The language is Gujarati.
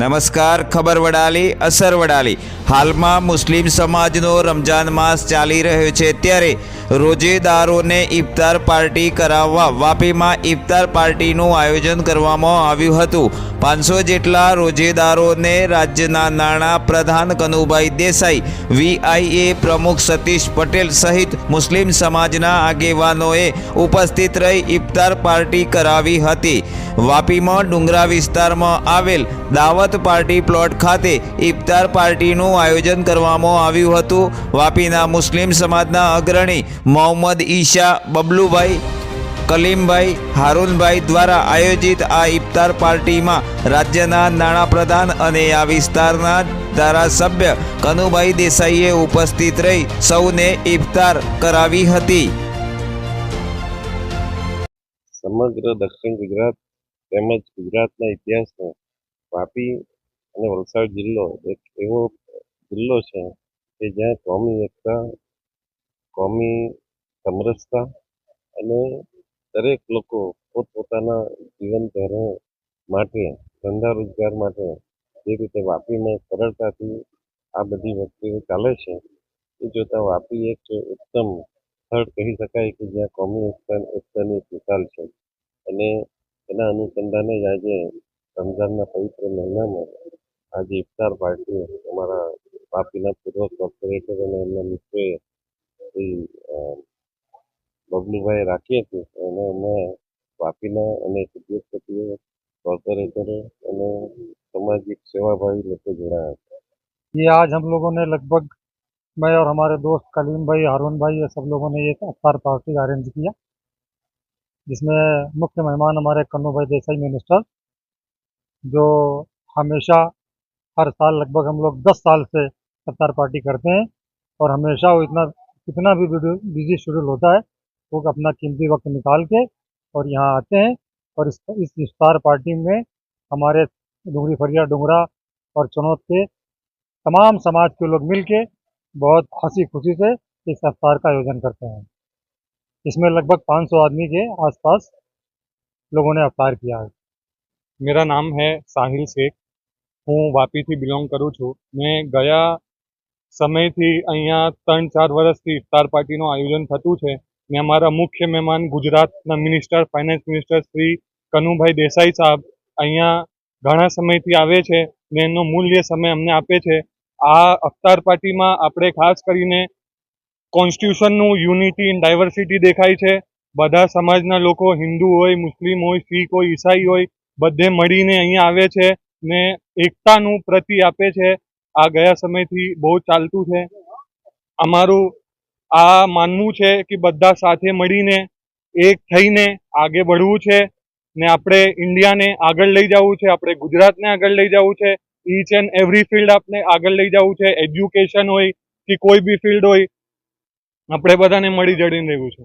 નમસ્કાર ખબર વડાલી અસર વડાલી. હાલમાં મુસ્લિમ સમાજનો રમજાન માસ ચાલી રહ્યો છે. ત્યારે રોજેદારોને ઇફતાર પાર્ટી કરાવવા વાપીમાં ઇફતાર પાર્ટીનું આયોજન કરવામાં આવ્યું હતું. પાંચસો જેટલા રોજેદારોને રાજ્યના નાણાં પ્રધાન કનુભાઈ દેસાઈ, વીઆઈએ પ્રમુખ સતીશ પટેલ સહિત મુસ્લિમ સમાજના આગેવાનોએ ઉપસ્થિત રહી ઇફતાર પાર્ટી કરાવી હતી. વાપીમાં ડુંગરા વિસ્તારમાં આવેલ દાવત પાર્ટી પ્લોટ ખાતે ઇફતાર પાર્ટીનું આયોજન કરવામાં આવ્યું હતું. વાપીના મુસ્લિમ સમાજના અગ્રણી મોહમ્મદ ઈશા, બબલુભાઈ, કલીમભાઈ, હારૂનભાઈ દ્વારા આયોજિત આ ઇફતાર પાર્ટીમાં રાજ્યના નાણાપ્રધાન અને આ વિસ્તારના ધારાસભ્ય કનુભાઈ દેસાઈએ ઉપસ્થિત રહી સૌને ઇફતાર કરાવી હતી. સમગ્ર દક્ષિણ ગુજરાત તેમજ ગુજરાતના ઇતિહાસમાં વાપી અને વલસાડ જિલ્લો એક એવો જિલ્લો છે કે જ્યાં કોમી એકતા કોમી સમરસતા અને દરેક લોકો પોતપોતાના જીવન ધોરણ માટે, ધંધા રોજગાર માટે જે રીતે વાપીમાં સરળતાથી આ બધી વસ્તુઓ ચાલે છે, એ જોતાં વાપી એક ઉત્તમ સ્થળ કહી શકાય કે જ્યાં કોમી એકતા એકતાની મિસાલ છે. અને એના અનુસંધાને જ આજે રમઝાનના પવિત્ર મહિનામાં આજે ઇફતાર પાર્ટી અમારા વાપીના પૂર્વ કોર્પોરેટર અને એમના મિત્રોએ શ્રી અ, બબલુભાઈ રાખી હતી અને અમે વાપીના અનેક ઉદ્યોગપતિઓ કોર્પોરેટરો અને સામાજિક સેવાભાવી લોકો જોડાયા હતા ये आज हम लोगों ने लगभग मैं और हमारे दोस्त कलीम भाई हारून भाई ये सब लोगों ने एक अफ्तार पार्टी अरेंज किया जिसमें मुख्य मेहमान हमारे कन्नू भाई देसाई मिनिस्टर जो हमेशा हर साल लगभग हम लोग दस साल से अफ्तार पार्टी करते हैं और हमेशा वो इतना कितना भी बिज़ी शेड्यूल होता है, लोग अपना कीमती वक्त निकाल के और यहाँ आते हैं और इस इस इफ्तार पार्टी में हमारे डूंगरी फरिया, डूंगरा और चुनौत के तमाम समाज के लोग मिल के बहुत हँसी खुशी से इस अफ्तार का आयोजन करते हैं। इसमें लगभग 500 आदमी के आसपास लोगों ने अफ्तार किया है। मेरा नाम है साहिल शेख, हूँ वापी थी बिलोंग करूँ छू। मैं गया સમયથી અહીંયા ત્રણ ચાર વર્ષથી ઇફતાર પાર્ટીનું આયોજન થતું છે. ને અમારા મુખ્ય મહેમાન ગુજરાતના minister, finance minister Shri Kanubhai Desai સાહેબ અહીંયા ઘણા સમયથી આવે છે ને એનો મૂલ્ય સમય અમને આપે છે. આ અફતાર પાર્ટીમાં આપણે ખાસ કરીને કોન્સ્ટિટ્યુશનનું યુનિટી ઇન ડાયવર્સિટી દેખાય છે. બધા સમાજના લોકો હિન્દુ હોય, મુસ્લિમ હોય, શીખ હોય, ઈસાઈ હોય, બધે મળીને અહીંયા આવે છે ને એકતાનું પ્રતિ આપે છે. આ ગયા સમયથી બહુ ચાલતું છે. અમારું આ માનવું છે કે બધા સાથે મળીને, એક થઈને આગે વધવું છે ને આપણે ઇન્ડિયાને આગળ લઈ જવું છે, આપણે ગુજરાતને આગળ લઈ જવું છે. ઈચ એન્ડ એવરી ફિલ્ડ આપણે આગળ લઈ જવું છે. એજ્યુકેશન હોય કે કોઈ બી ફિલ્ડ હોય, આપણે બધાને મળી જડીને રહેવું છે.